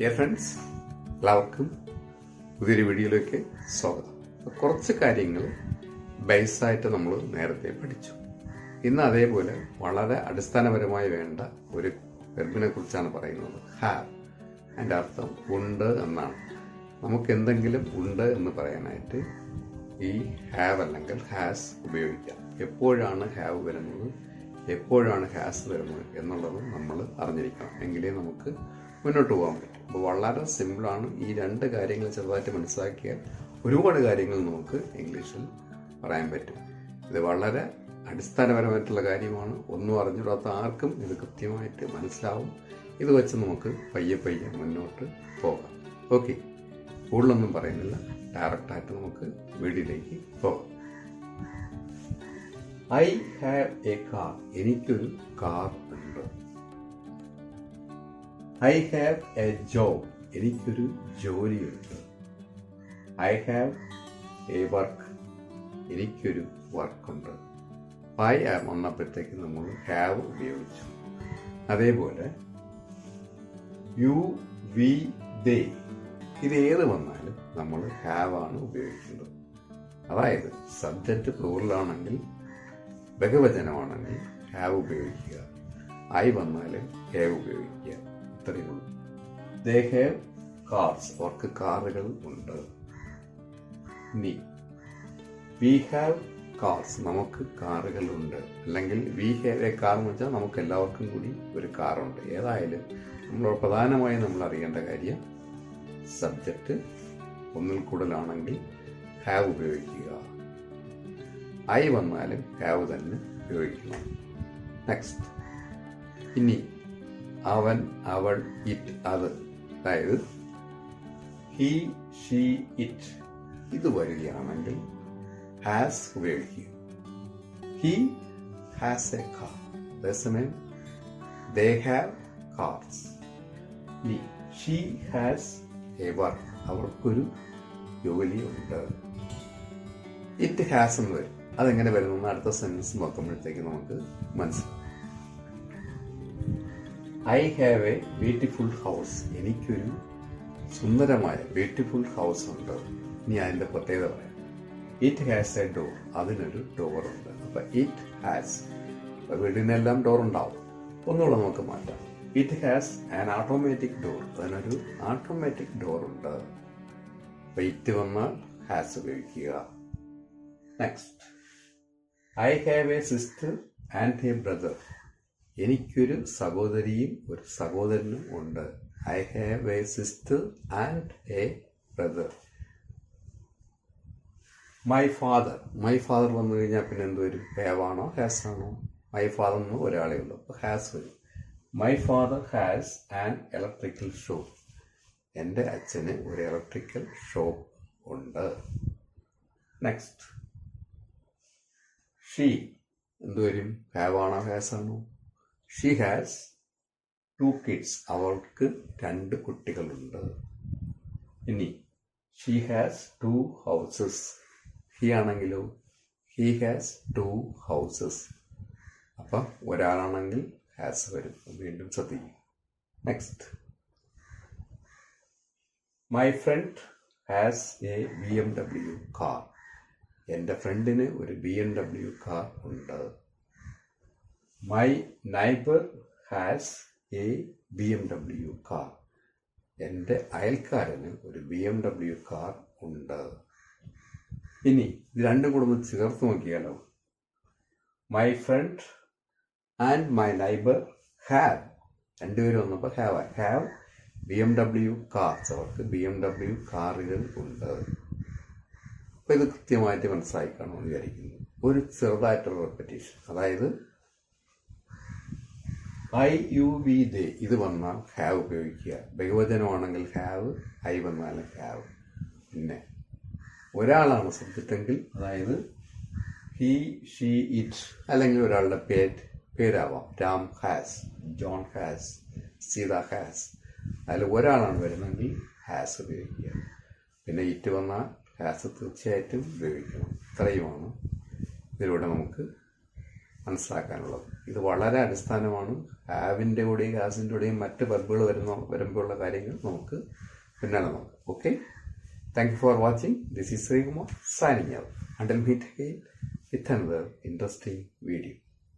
Dear friends എല്ലാവർക്കും പുതിയൊരു വീഡിയോയിലേക്ക് സ്വാഗതം. കുറച്ച് കാര്യങ്ങൾ ബേസായിട്ട് നമ്മൾ നേരത്തെ പഠിച്ചു. ഇന്ന് അതേപോലെ വളരെ അടിസ്ഥാനപരമായി വേണ്ട ഒരു വെർബിനെ കുറിച്ചാണ് പറയുന്നത്. ഹാവ് അതിന്റെ അർത്ഥം ഉണ്ട് എന്നാണ്. നമുക്ക് എന്തെങ്കിലും ഉണ്ട് എന്ന് പറയാനായിട്ട് ഈ ഹാവ് അല്ലെങ്കിൽ ഹാസ് ഉപയോഗിക്കാം. എപ്പോഴാണ് ഹാവ് വരുന്നത്? എപ്പോഴാണ് ഹാസ് വരുന്നത് എന്നുള്ളത് നമ്മൾ അറിഞ്ഞിരിക്കണം. എങ്കിലേ നമുക്ക് മുന്നോട്ട് പോകാൻ പറ്റും. അപ്പോൾ വളരെ സിമ്പിളാണ് ഈ രണ്ട് കാര്യങ്ങൾ ചെറുതായിട്ട് മനസ്സിലാക്കിയാൽ ഒരുപാട് കാര്യങ്ങൾ നമുക്ക് ഇംഗ്ലീഷിൽ പറയാൻ പറ്റും. ഇത് വളരെ അടിസ്ഥാനപരമായിട്ടുള്ള കാര്യമാണ്. ഒന്നും അറിഞ്ഞിടാത്ത ആർക്കും ഇത് കൃത്യമായിട്ട് മനസ്സിലാവും. ഇത് വെച്ച് നമുക്ക് പയ്യെ പയ്യെ മുന്നോട്ട് പോകാം. ഓക്കെ. കൂടുതലൊന്നും പറയുന്നില്ല. ഡയറക്റ്റായിട്ട് നമുക്ക് വീട്ടിലേക്ക് പോകാം. I have a car. എനിക്കൊരു കാർ ഉണ്ട്. ഐ ഹാവ് എ ജോബ് എനിക്കൊരു ജോലിയുണ്ട്. ഐ ഹാവ് എ വർക്ക് എനിക്കൊരു വർക്കുണ്ട് ഐ ആം വന്നപ്പോഴത്തേക്ക് നമ്മൾ ഹാവ് ഉപയോഗിച്ചു. അതേപോലെ യു വി ദേ ഇത് ഏത് വന്നാലും നമ്മൾ ഹാവ് ആണ് ഉപയോഗിക്കുന്നത് അതായത് സബ്ജക്റ്റ് പ്ലൂറലാണെങ്കിൽ ബഹുവചനമാണെങ്കിൽ ഹാവ് ഉപയോഗിക്കുക. ഐ വന്നാൽ ഹാവ് ഉപയോഗിക്കുക. ഇത്രയേ ഉള്ളൂ. ഹാവ് കാർസ് അവർക്ക് കാറുകൾ ഉണ്ട്. വി ഹാവ് കാർസ് നമുക്ക് കാറുകളുണ്ട് അല്ലെങ്കിൽ വി ഹാവ് എ കാർ എന്ന് വെച്ചാൽ നമുക്ക് എല്ലാവർക്കും കൂടി ഒരു കാറുണ്ട് ഏതായാലും നമ്മൾ പ്രധാനമായും നമ്മൾ അറിയേണ്ട കാര്യം സബ്ജക്റ്റ് ഒന്നിൽ കൂടുതലാണെങ്കിൽ ഹാവ് ഉപയോഗിക്കുക. ഐ വന്നാലും ഹാവ് തന്നെ ഉപയോഗിക്കണം. നെക്സ്റ്റ് ഇനി അവൻ അവൾ ഇറ്റ് അത്. അതായത് ഹി ഷീ ഇറ്റ് ഇത് വരികയാണെങ്കിൽ ഹാസ് ഉപയോഗിക്കുക. ഹി ഹാസ് എ കാർ അതേസമയം they have cars she has a work അവർക്കൊരു ജോലിയുണ്ട്. ഇറ്റ് ഹാസ് എന്ന് വരും. അതെങ്ങനെ വരുന്നു അടുത്ത സെന്റൻസ് നോക്കുമ്പോഴത്തേക്ക് നമുക്ക് മനസ്സിലാവും I have a beautiful house എനിക്കൊരു സുന്ദരമായ ബ്യൂട്ടിഫുൾ ഹൗസ് ഉണ്ട്. ഇനി അതിന്റെ പ്രത്യേകത പറയാം. ഇറ്റ് ഹാസ് എ ഡോർ അതിനൊരു ഡോർ ഉണ്ട്. അപ്പൊ ഇറ്റ് ഹാസ് വീടിനെല്ലാം ഡോർ ഉണ്ടാവും. ഒന്നുകൂടെ നമുക്ക് മാറ്റാം. It has an automatic door അതിനൊരു ഓട്ടോമാറ്റിക് ഡോർ ഉണ്ട്. അപ്പൊ ഇറ്റ് വന്നാൽ ഹാസ് ഉപയോഗിക്കുക. Next I have a sister and a brother എനിക്കൊരു സഹോദരിയും ഒരു സഹോദരനും ഉണ്ട്. I have a sister and a brother my father my father വന്നു കഴിഞ്ഞാൽ പിന്നെ എന്ത് വരും ഹേവാണോ ഹാസ് ആണോ മൈ ഫാദർ എന്ന് ഒരാളേ ഉള്ളൂ. അപ്പോൾ ഹാസ് വരും. My father has an electrical shop എന്റെ അച്ഛന് ഒരു ഇലക്ട്രിക്കൽ ഷോപ്പ് ഉണ്ട്. നെക്സ്റ്റ് ഷീ എന്തുവരും ഹാവാണോ ഹാസ് ആണോ ഷീ ഹാസ് ടു കിഡ്സ് അവൾക്ക് രണ്ട് കുട്ടികളുണ്ട്. ഇനി she has two houses he ആണെങ്കിലോ ഹി ഹാസ് ടു ഹൗസസ് അപ്പം ഒരാളാണെങ്കിൽ ഹാസ് വരും. വീണ്ടും ശ്രദ്ധിക്കും. Next my friend has a B M W car എന്റെ ഫ്രണ്ടിന് ഒരു ബി എം ഡബ്ല്യു കാർ ഉണ്ട്. My neighbour has a B M W car എന്റെ അയൽക്കാരന് ഒരു ബി എം ഡബ്ല്യു കാർ ഉണ്ട്. ഇനി ഇത് രണ്ടും കൂടെ ഒന്ന് ചേർത്ത് നോക്കിയാലോ? My friend and my neighbour have രണ്ടുപേരും വന്നപ്പോൾ have have B M W cars അവർക്ക് ബി എം ഡബ്ല്യു കാറുകൾ ഉണ്ട്. അപ്പോൾ ഇത് കൃത്യമായിട്ട് മനസ്സിലായി കാണുമെന്ന് വിചാരിക്കുന്നു. ഒരു ചെറുതായിട്ടുള്ള റെപ്പറ്റീഷൻ അതായത് ഐ യു വി ദേ. ഇത് വന്നാൽ ഹാവ് ഉപയോഗിക്കുക. ബഹുവചനമാണെങ്കിൽ ഹാവ് ഐ വന്നാൽ ഹാവ് പിന്നെ ഒരാളാണ് സബ്ജക്റ്റെങ്കിൽ അതായത് ഹി ഷീ ഇറ്റ് അല്ലെങ്കിൽ ഒരാളുടെ പേര് പേരാവാം. Ram has John has Sita has അതിൽ ഒരാളാണ് വരുന്നതെങ്കിൽ ഹാസ് ഉപയോഗിക്കുക. പിന്നെ ഇറ്റ് വന്നാൽ ഹാസ് തീർച്ചയായിട്ടും ഉപയോഗിക്കണം. ഇത്രയുമാണ് ഇതിലൂടെ നമുക്ക് മനസ്സിലാക്കാനുള്ളത്. ഇത് വളരെ അടിസ്ഥാനമാണ്. ആവിന്റെ കൂടെയും ഗ്യാസിന്റെ കൂടെയും മറ്റ് ബൾബുകൾ വരുന്ന വരുമ്പോഴുള്ള കാര്യങ്ങൾ നമുക്ക് പിന്നാലെ നോക്കാം. Okay thank you for watching this is Sreekumar signing out until meet with another interesting video